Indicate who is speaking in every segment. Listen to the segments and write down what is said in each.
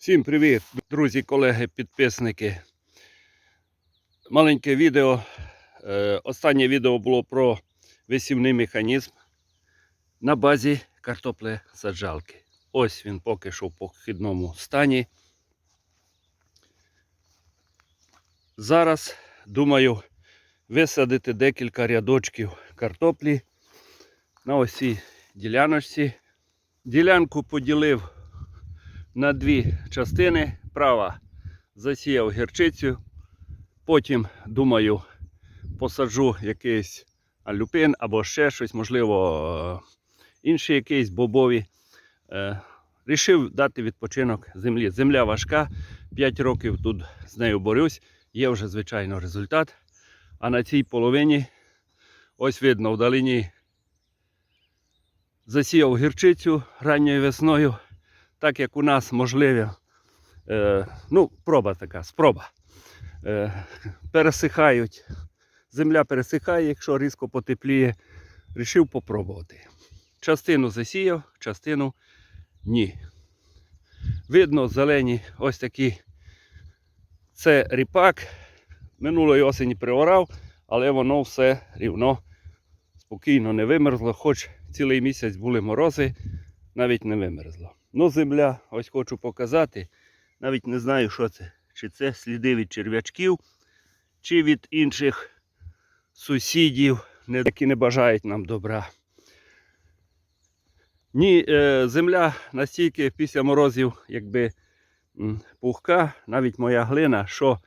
Speaker 1: Всім привіт, друзі, колеги, підписники. Маленьке відео. Е, Останнє відео було про висівний механізм на базі картопле саджалки. Ось він поки що в похідному стані. Зараз думаю висадити декілька рядочків картоплі на ось цій діляночці. Ділянку поділив на дві частини. Права засіяв гірчицю. Потім, думаю, посаджу якийсь алюпин або ще щось, можливо, інші якісь бобові. Е, Рішив дати відпочинок землі. Земля важка, 5 років тут з нею борюсь. Є вже, звичайно, результат. А на цій половині, ось видно, вдалині засіяв гірчицю ранньою весною так як у нас можливі, е, ну, проба така, спроба. Е, пересихають. Земля пересихає, якщо різко потепліє. Рішив попробувати. Частину засіяв, частину ні. Видно, зелені ось такі. Це ріпак. Минулої осені приорав, але воно все рівно спокійно не вимерзло, хоч цілий місяць були морози, навіть не вимерзло. Ну, земля, ось хочу показати. Навіть не знаю, що це. Чи це сліди від черв'ячків, чи від інших сусідів, які не бажають нам добра. Ні, е, земля настільки після морозів, якби пухка, навіть моя глина, що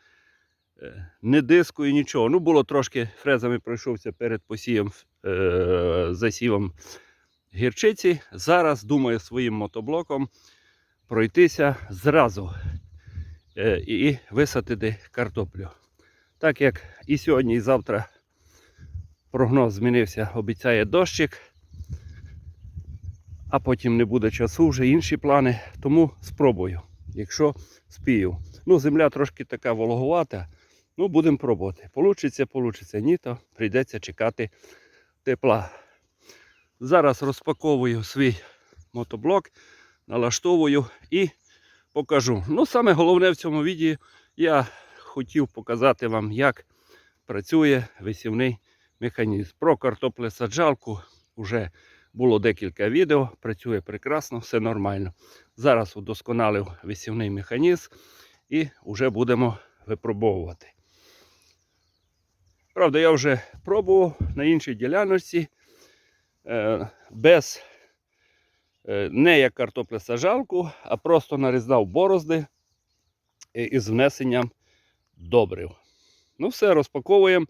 Speaker 1: е, не дискою, нічого. Ну, було трошки фрезами пройшовся перед посієм, е, засівом гірчиці. Зараз думаю своїм мотоблоком пройтися зразу е, і висадити картоплю. Так як і сьогодні, і завтра прогноз змінився, обіцяє дощик, а потім не буде часу, вже інші плани. Тому спробую, якщо спію. Ну, земля трошки така вологувата. Ну, будемо пробувати. Получиться, получиться. Ні, то прийдеться чекати тепла. Зараз розпаковую свій мотоблок, налаштовую і покажу. Ну, саме головне в цьому відео я хотів показати вам, як працює висівний механізм. Про картоплесаджалку вже було декілька відео, працює прекрасно, все нормально. Зараз удосконалив висівний механізм і вже будемо випробовувати. Правда, я вже пробував на іншій діляночці без е, не як картоплесаджалку, а просто нарізав борозди е, із внесенням добрив. Ну, все, розпаковуємо,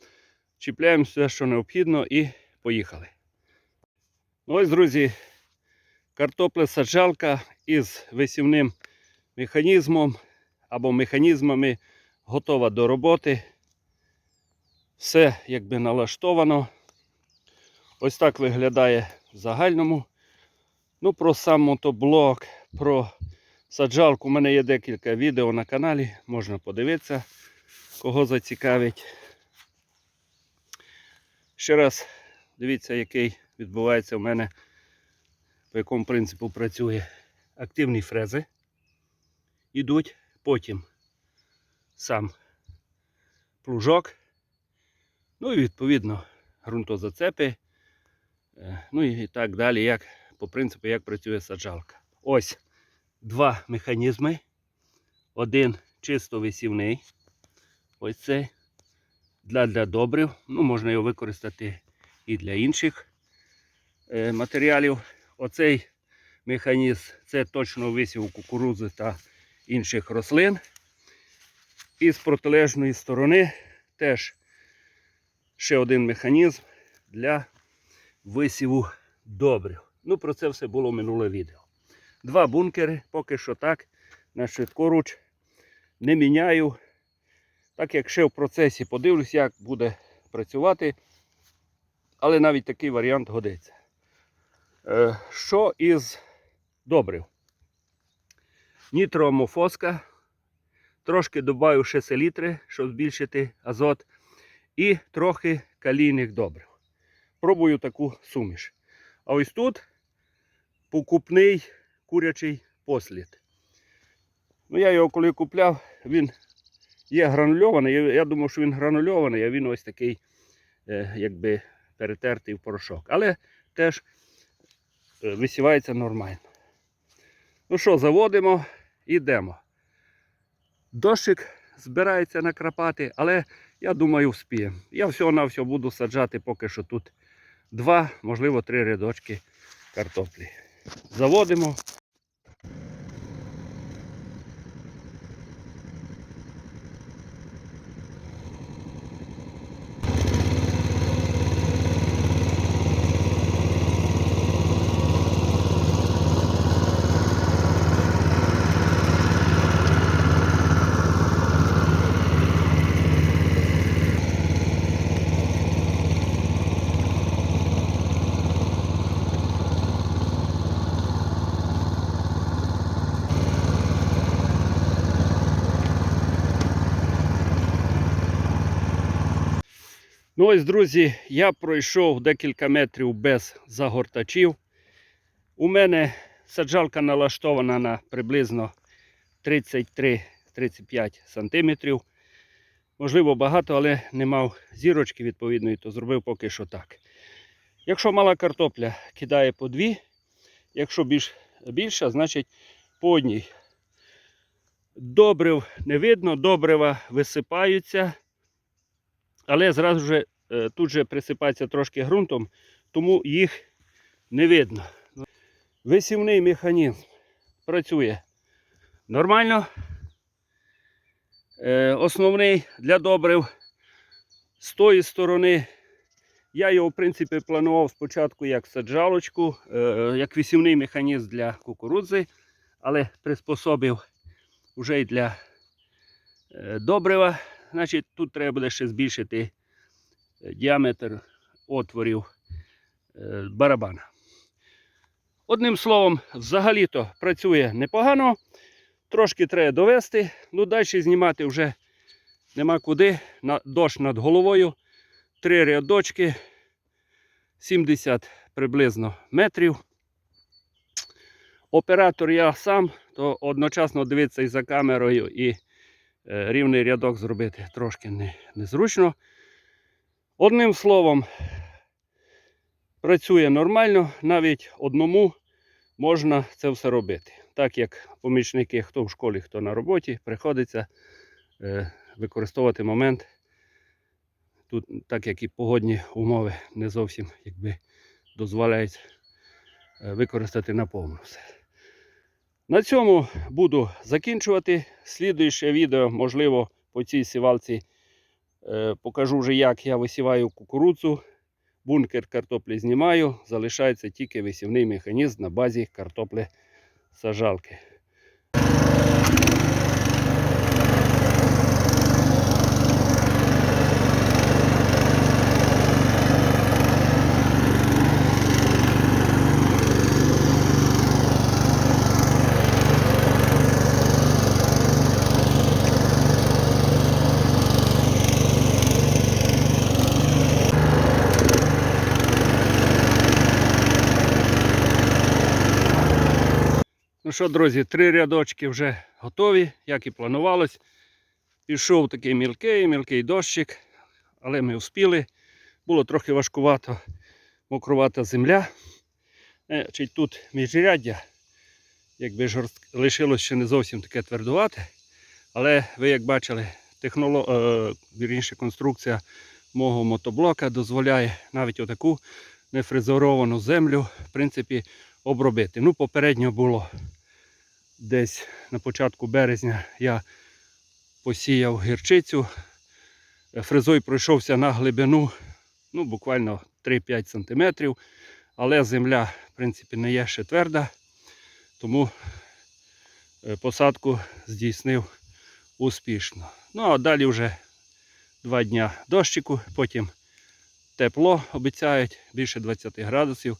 Speaker 1: чіпляємо все, що необхідно, і поїхали. Ну, Ось, друзі, картоплесаджалка із висівним механізмом або механізмами готова до роботи. Все якби налаштовано. Ось так виглядає в загальному. Ну, про сам мотоблок, про саджалку. У мене є декілька відео на каналі, можна подивитися, кого зацікавить. Ще раз дивіться, який відбувається в мене, по якому принципу працює активні фрези. Ідуть, потім сам плужок. Ну і відповідно ґрунтозацепи. Е, Ну і так далі, як по принципу, як працює саджалка. Ось два механізми. Один чисто висівний. Ось цей. Для, для добрив. Ну, можна його використати і для інших е, матеріалів. Оцей механізм це точно висів кукурудзи та інших рослин. І з протилежної сторони теж ще один механізм для висіву добрив. Ну, про це все було минуле відео. Два бункери, поки що так, на швидкоруч не міняю. Так як ще в процесі подивлюсь, як буде працювати. Але навіть такий варіант годиться. Е, що із добрив? Нітроамофоска. Трошки додаю ще селітри, щоб збільшити азот. І трохи калійних добрив. Пробую таку суміш. А ось тут покупний курячий послід. Ну, я його коли купляв, він є гранульований. Я, думав, що він гранульований, а він ось такий, е, якби перетертий в порошок. Але теж е, висівається нормально. Ну що, заводимо йдемо. Дощик збирається накрапати, але я думаю, вспіємо. Я всього-навсього буду саджати поки що тут два, можливо, три рядочки картоплі. Заводимо. Ну ось, друзі, я пройшов декілька метрів без загортачів. У мене саджалка налаштована на приблизно 33-35 см. Можливо, багато, але не мав зірочки відповідної, то зробив поки що так. Якщо мала картопля, кидає по дві. Якщо більш, більша, значить по одній. Добрив не видно, добрива висипаються. Але зразу же е, тут же присипається трошки ґрунтом, тому їх не видно. Висівний механізм працює нормально. Е, Основний для добрив з тої сторони. Я його, в принципі, планував спочатку як саджалочку, е, як висівний механізм для кукурудзи, але приспособив вже й для е, добрива. Значить, тут треба буде ще збільшити е, діаметр отворів е, барабана. Одним словом, взагалі-то працює непогано. Трошки треба довести, ну далі знімати вже нема куди. Дощ над головою. Три рядочки, 70 приблизно метрів. Оператор я сам, то одночасно дивитися і за камерою, і е, рівний рядок зробити трошки не, незручно. Одним словом, працює нормально, навіть одному можна це все робити. Так як помічники, хто в школі, хто на роботі, приходиться е, використовувати момент. Тут, так як і погодні умови не зовсім якби, дозволяють е, використати наповну все. На цьому буду закінчувати. Слідуюче відео, можливо, по цій сівалці покажу вже, як я висіваю кукурудзу. Бункер картоплі знімаю, залишається тільки висівний механізм на базі картоплі сажалки. Що, друзі, три рядочки вже готові, як і планувалось. Пішов такий мілкий, мілкий дощик, але ми успіли. Було трохи важкувато, мокрувата земля. Е, Чи тут міжряддя, якби жорст... лишилось ще не зовсім таке твердувате. Але ви як бачили, техноло... е, вірніше, конструкція мого мотоблока дозволяє навіть отаку нефрезеровану землю в принципі, обробити. Ну, попередньо було десь на початку березня я посіяв гірчицю. Фрезой пройшовся на глибину ну, буквально 3-5 см. Але земля, в принципі, не є ще тверда, тому е, посадку здійснив успішно. Ну, а далі вже два дня дощику, потім тепло обіцяють, більше 20 градусів.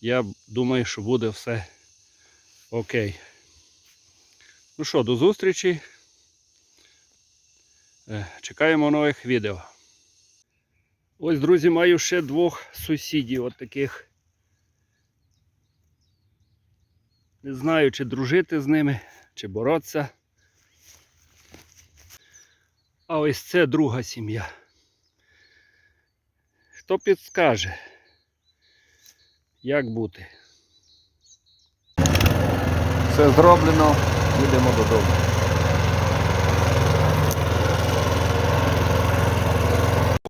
Speaker 1: Я думаю, що буде все окей. Ну що, до зустрічі. Е, Чекаємо нових відео. Ось, друзі, маю ще двох сусідів от таких. Не знаю, чи дружити з ними, чи боротися. А ось це друга сім'я. Хто підскаже, як бути?
Speaker 2: Все зроблено, no Demododô.